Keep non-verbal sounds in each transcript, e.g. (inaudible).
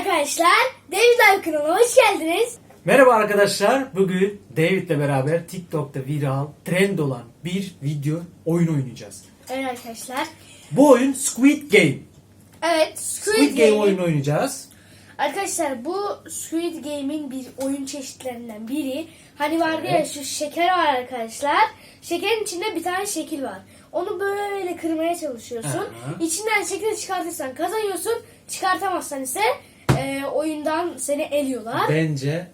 arkadaşlar. David Live kanalına hoş geldiniz. Merhaba arkadaşlar. Bugün David'le beraber TikTok'ta viral, trend olan bir video oyun oynayacağız. Evet arkadaşlar. Bu oyun Squid Game. Evet Squid, Squid Game Game. oyunu oynayacağız. Arkadaşlar bu Squid Game'in bir oyun çeşitlerinden biri. Hani vardı ya şu şeker var arkadaşlar. Şekerin içinde bir tane şekil var. Onu böyle kırmaya çalışıyorsun. Aha. İçinden şekil çıkartırsan kazanıyorsun. Çıkartamazsan ise e, oyundan seni eliyorlar. Bence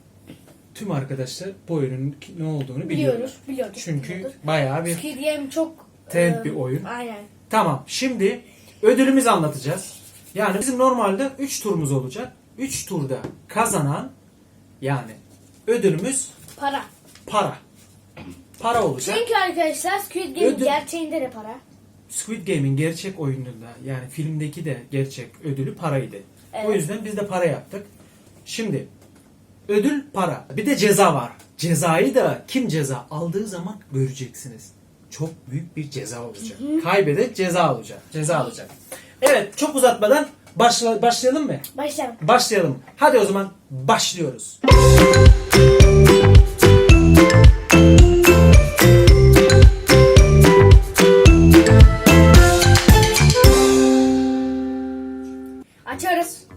tüm arkadaşlar bu oyunun ne olduğunu biliyorlar. Biliyoruz, biliyoruz. Çünkü biliyoruz. bayağı bir Squid Game çok Trend e, bir oyun. Aynen. Tamam. Şimdi ödülümüzü anlatacağız. Yani bizim normalde 3 turumuz olacak. 3 turda kazanan yani ödülümüz Para. para. Para olacak. Çünkü arkadaşlar Squid Game Ödül- gerçeğinde de para. Squid Game'in gerçek oyununda yani filmdeki de gerçek ödülü paraydı. Evet. O yüzden biz de para yaptık. Şimdi ödül para. Bir de ceza var. Cezayı da kim ceza aldığı zaman göreceksiniz. Çok büyük bir ceza olacak. Kaybeden ceza alacak. Ceza alacak. Evet çok uzatmadan başla, başlayalım mı? Başlayalım. Başlayalım. Hadi o zaman başlıyoruz.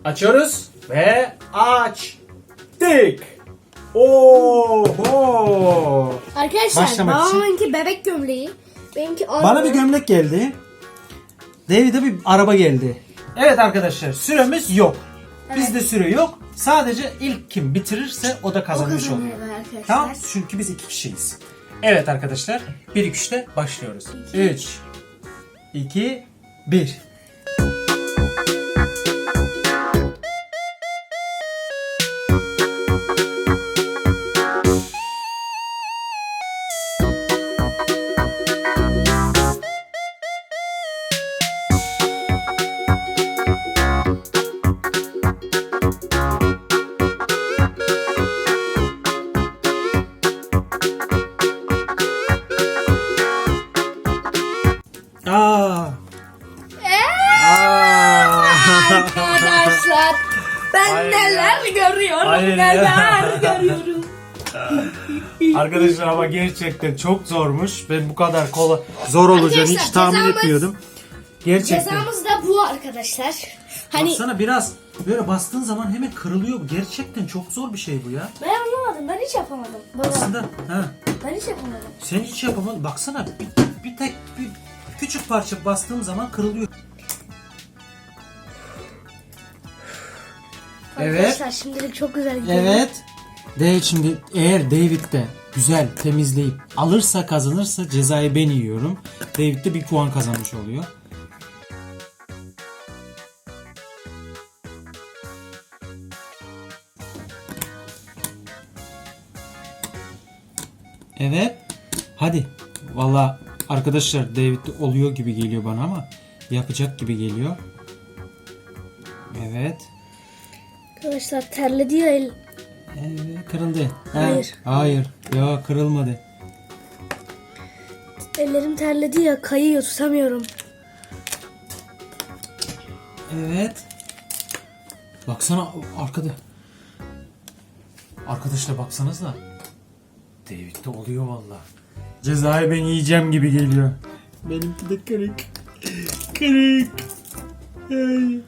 Açıyoruz. Ve açtık. Oho! Arkadaşlar Başlamak için- babamınki bebek gömleği. Benimki Bana bir gömlek geldi. David'e bir araba geldi. Evet arkadaşlar süremiz yok. Bizde süre yok. Sadece ilk kim bitirirse o da kazanmış oluyor. arkadaşlar. Tamam çünkü biz iki kişiyiz. Evet arkadaşlar 1 2 3'te başlıyoruz. 3 2 1 Neler görüyorum Hayır ya. neler görüyorum. (laughs) Arkadaşlar ama gerçekten çok zormuş. Ben bu kadar kolay zor olacağını hiç tahmin cezamız- etmiyordum. Gerçekten. Cezamız da bu arkadaşlar. Hani Baksana biraz böyle bastığın zaman hemen kırılıyor. Gerçekten çok zor bir şey bu ya. ben anlamadım ben hiç yapamadım. Baba Aslında ha, ben hiç yapamadım. sen hiç yapamadın. Baksana bir, bir tek bir küçük parça bastığım zaman kırılıyor. Evet. Arkadaşlar şimdilik çok güzel gidiyor. Evet. De şimdi eğer David de güzel temizleyip alırsa kazanırsa cezayı ben yiyorum. David de bir puan kazanmış oluyor. Evet. Hadi. Valla arkadaşlar David de oluyor gibi geliyor bana ama yapacak gibi geliyor. Evet. Arkadaşlar terledi ya el. Ee, kırıldı. Ha, Hayır. Hayır. Ya kırılmadı. Ellerim terledi ya kayıyor tutamıyorum. Evet. Baksana arkada. Arkadaşlar baksanız da. David de oluyor valla. Cezayı ben yiyeceğim gibi geliyor. Benimki de kırık. Kırık. Ay.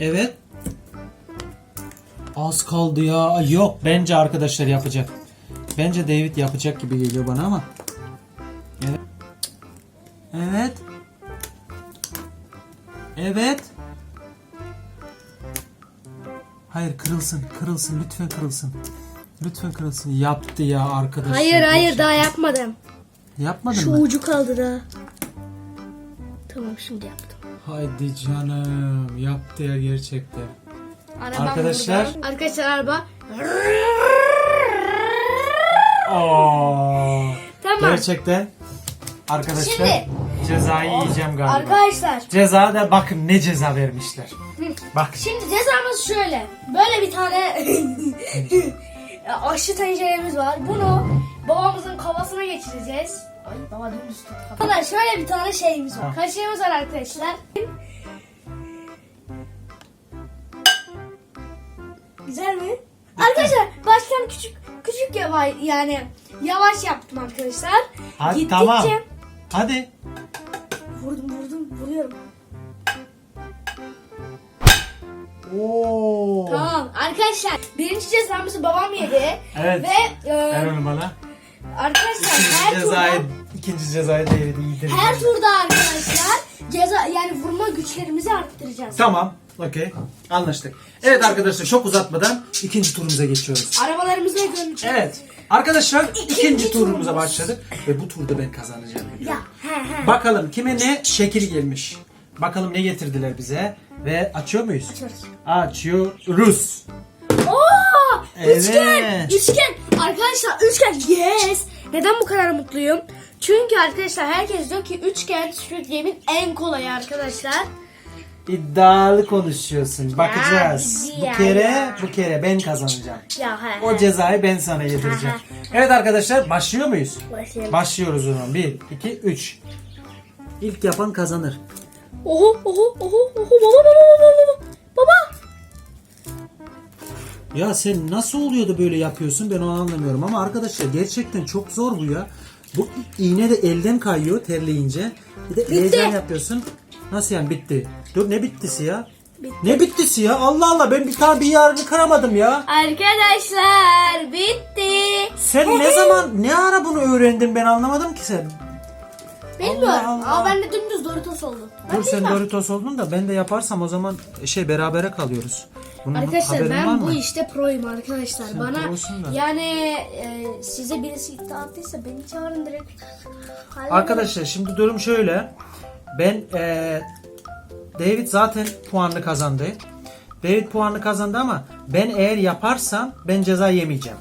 Evet. Az kaldı ya. Yok bence arkadaşlar yapacak. Bence David yapacak gibi geliyor bana ama. Evet. Evet. Evet. Hayır kırılsın, kırılsın, lütfen kırılsın. Lütfen kırılsın. Yaptı ya arkadaşlar. Hayır hayır daha yapmadım. Yapmadın Şu mı? ucu kaldı daha. Tamam şimdi yaptım. Haydi canım. Yaptı ya gerçekten. Arabam Arkadaşlar. burada. Arkadaşlar araba. Aa. Tamam. Gerçekten. Arkadaşlar Şimdi- cezayı yiyeceğim galiba. Arkadaşlar Ceza da bakın ne ceza vermişler. Bak. şimdi cezamız şöyle. Böyle bir tane (laughs) aşı tenceremiz var. Bunu babamızın kafasına geçireceğiz. Ay baba dümdüz tut. Bana şöyle bir tane şeyimiz var. Kaşığımız var arkadaşlar. Güzel mi? Arkadaşlar baştan küçük küçük yavaş yani yavaş yaptım arkadaşlar. Hadi Gittikçe tamam. Hadi. Vurdum vurdum vuruyorum. Oo. Tamam arkadaşlar birinci cezamızı babam yedi. Evet. Ve e, Ver onu bana arkadaşlar İkinci her cezayı, turda ikinci cezayı yedi yedireceğim. her turda arkadaşlar ceza yani vurma güçlerimizi arttıracağız. Tamam. Okey. Anlaştık. Evet arkadaşlar çok uzatmadan ikinci turumuza geçiyoruz. Arabalarımızı da görmüş. Evet. Arkadaşlar İkinci ikinci turumuza turumuz. başladık. Ve bu turda ben kazanacağım. Ya he he. Bakalım kime ne şekil gelmiş. Bakalım ne getirdiler bize. Ve açıyor muyuz? Açıyoruz. Açıyoruz. Oo! Evet. Üçgen! Üçgen! Arkadaşlar üçgen! Yes! Neden bu kadar mutluyum? Çünkü arkadaşlar herkes diyor ki üçgen Game'in en kolayı arkadaşlar. İddialı konuşuyorsun. Bakacağız. bizi Bu ya, kere ya. bu kere ben kazanacağım. Ya he O he. cezayı ben sana yedireceğim. Evet arkadaşlar başlıyor muyuz? Başlayalım. Başlıyoruz o zaman. 1, 2, 3. İlk yapan kazanır. Oho oho oho oho baba baba baba. Baba! Ya sen nasıl oluyor da böyle yapıyorsun ben onu anlamıyorum ama arkadaşlar gerçekten çok zor bu ya. Bu iğne de elden kayıyor terleyince. Bir de heyecan yapıyorsun. Nasıl yani bitti? Dur ne bittisi ya? Bitti. Ne bittisi ya? Allah Allah ben bir tane bir yarını kıramadım ya. Arkadaşlar bitti. Sen ne zaman ne ara bunu öğrendin ben anlamadım ki sen. Bilmiyorum. Allah Allah. Ama ben de dümdüz Doritos oldum. Ben Dur sen bilmem. Doritos oldun da ben de yaparsam o zaman şey berabere kalıyoruz. Bunun Arkadaşlar ben bu mı? işte proyum arkadaşlar. Sen Bana yani e, size birisi iddia attıysa beni çağırın direkt. Arkadaşlar şimdi durum şöyle. Ben eee David zaten puanını kazandı. David puanını kazandı ama ben eğer yaparsam ben ceza yemeyeceğim.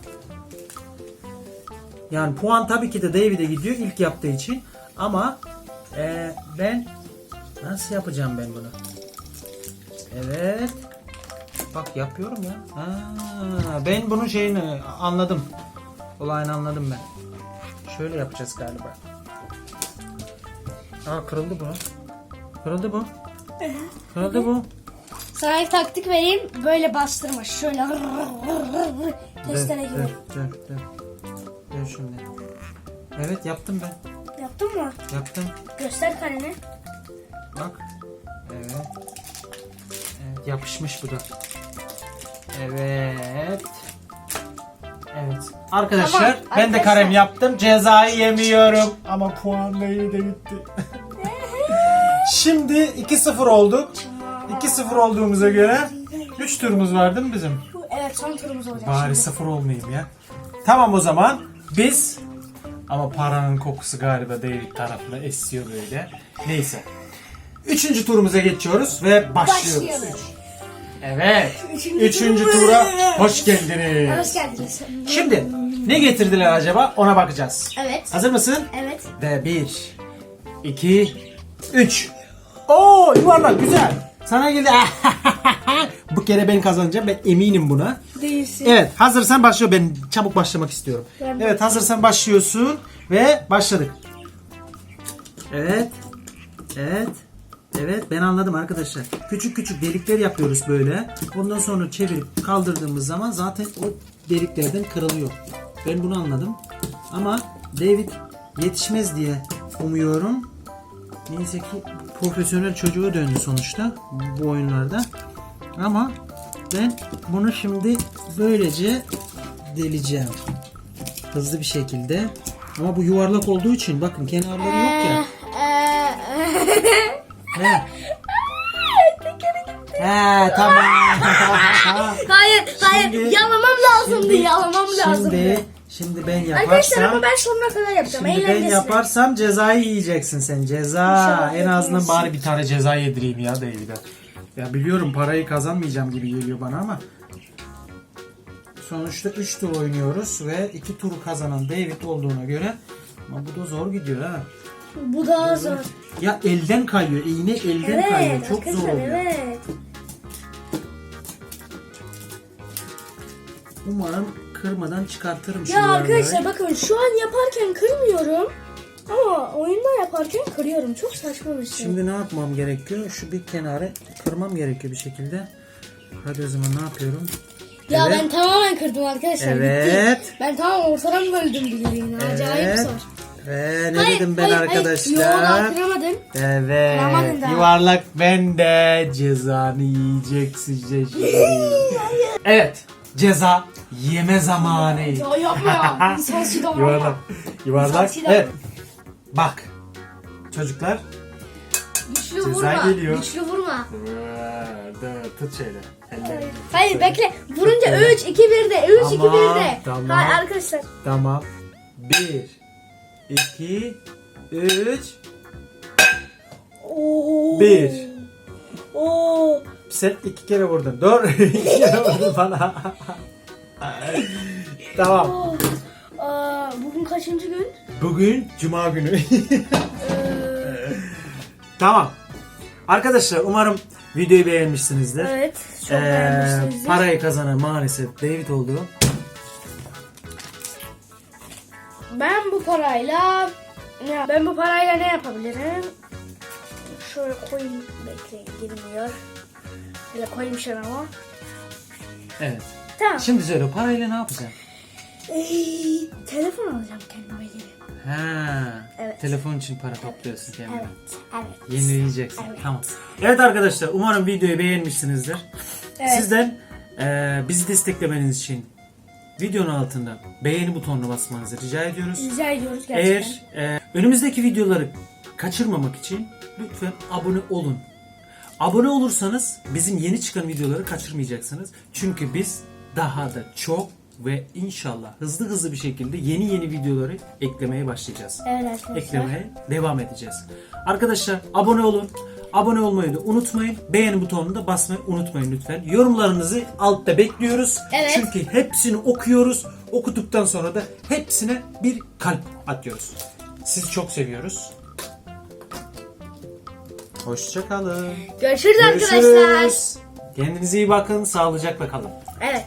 Yani puan tabii ki de David'e gidiyor ilk yaptığı için. Ama eee, ben nasıl yapacağım ben bunu? Evet. Bak yapıyorum ya. Ha, ben bunun şeyini anladım. Olayını anladım ben. Şöyle yapacağız galiba. Aa kırıldı bu. Kırıldı bu. Kırıldı bu. Sana bir taktik vereyim. Böyle bastırma. Şöyle testere Dur, gibi. dur, dur, dur. Dur şimdi. Evet yaptım ben. Yaptın mı? Yaptım. Göster kaleni. Bak. Evet. Evet yapışmış bu da. Evet. Evet. Arkadaşlar Tamam, ben de arkadaşlar. karem yaptım. Cezayı yemiyorum. Ama puan da iyi de gitti. (laughs) Şimdi 2-0 olduk. 2-0 olduğumuza göre 3 turumuz var değil mi bizim? Bu- Evet son turumuz olacak Bari şimdi. sıfır olmayayım ya. Tamam o zaman biz ama paranın kokusu galiba David tarafına esiyor böyle. Neyse. Üçüncü turumuza geçiyoruz ve başlıyoruz. Başlayalım. Evet. Üçüncü Üçüncü tur. tura hoş geldiniz. Hoş geldiniz. Şimdi ne getirdiler acaba ona bakacağız. Evet. Hazır mısın? Evet. Ve bir, iki, üç. Oo yuvarlak güzel. Sana geldi. (laughs) Bu kere ben kazanacağım. Ben eminim buna. Değilsin. Evet hazırsan başlıyor. Ben çabuk başlamak istiyorum. Ben. Evet hazırsan başlıyorsun ve başladık. Evet. Evet. Evet ben anladım arkadaşlar. Küçük küçük delikler yapıyoruz böyle. Ondan sonra çevirip kaldırdığımız zaman zaten o deliklerden kırılıyor. Ben bunu anladım. Ama David yetişmez diye umuyorum. Neyse ki profesyonel çocuğu döndü sonuçta bu oyunlarda. Ama ben bunu şimdi böylece deleceğim. Hızlı bir şekilde. Ama bu yuvarlak olduğu için bakın kenarları yok ya. (laughs) Ne? He tamam. (laughs) hayır, hayır. Şimdi- Yalamam lazımdı, Şimdi- yalamam lazımdı. Şimdi, şimdi ben Arkadaşlar ama ben sonuna kadar yapacağım. Şimdi ben Eğlencesine. yaparsam cezayı yiyeceksin sen. Ceza. İnşallah En azından bari bir tane ceza yedireyim ya David'e. Ya biliyorum parayı kazanmayacağım gibi geliyor bana ama sonuçta 3 tur oynuyoruz ve 2 turu kazanan David olduğuna göre ama bu da zor gidiyor ha. Bu daha zor. Ya elden kayıyor. iğne elden kayıyor. Evet, Çok zor oluyor. evet. Umarım kırmadan çıkartırım şu Ya arkadaşlar bakın şu an yaparken kırmıyorum. Ama oyunda yaparken kırıyorum. Çok saçma bir şey. Şimdi ne yapmam gerekiyor? Şu bir kenarı kırmam gerekiyor bir şekilde. Hadi o zaman ne yapıyorum? Ya Evet. ben tamamen kırdım arkadaşlar. Evet. Bitti. Ben tamam ortadan böldüm bildiğin. Acayip Evet. zor. Ve ne Hayır, dedim ben hayır, hayır. arkadaşlar? Evet. Kıramadın daha. Yuvarlak bende. Cezanı yiyeceksin şimdi. evet. Ceza yeme zamanı. Ya yapma (laughs) ya. Yuvarlak. Yuvarlak. Evet. Bak. Çocuklar. Güçlü Ceza vurma. geliyor. Güçlü vurma. Dur, tut şöyle. ellerini. Hayır bekle. Vurunca 3 2 1 de. 3 2 1 Tamam, de. tamam. Hayır arkadaşlar. Tamam. Bir. İki, Üç. Oo. Bir. Oo. Sen iki kere vurdun. Dur. (laughs) iki kere vurdun bana. (laughs) tamam. Oo. Aa, bugün kaçıncı gün? Bugün Cuma günü. (laughs) Ee, tamam. Arkadaşlar umarım videoyu beğenmişsinizdir. evet. Çok Ee, beğenmişsinizdir. parayı kazanan maalesef David oldu. Ben bu parayla ya ben bu parayla ne yapabilirim? Şöyle koyayım. Bekleyin girmiyor. Şöyle koyayım şuna ama. Evet. Tamam. Şimdi söyle parayla ne yapacaksın? Ee, telefon alacağım kendime yeni. Ha. Evet. Telefon için para topluyorsun kendine. Evet. Evet. Yenileyeceksin. Evet. Tamam. Evet arkadaşlar umarım videoyu beğenmişsinizdir. Evet. Sizden eee, bizi desteklemeniz için videonun altında beğeni butonuna basmanızı rica ediyoruz. Rica ediyoruz gerçekten. Eğer eee, önümüzdeki videoları kaçırmamak için lütfen abone olun. Abone olursanız bizim yeni çıkan videoları kaçırmayacaksınız. Çünkü biz daha da çok ve inşallah hızlı hızlı bir şekilde yeni yeni videoları eklemeye başlayacağız Evet arkadaşlar. eklemeye devam edeceğiz. Arkadaşlar abone olun. Abone olmayı da unutmayın. Beğeni butonunu da basmayı unutmayın lütfen. Yorumlarınızı altta bekliyoruz. Evet. Çünkü hepsini okuyoruz. Okuduktan sonra da hepsine bir kalp atıyoruz. Sizi çok seviyoruz. Hoşçakalın. Görüşürüz arkadaşlar. Görüşürüz. Kendinize iyi bakın. Sağlıcakla kalın. Evet.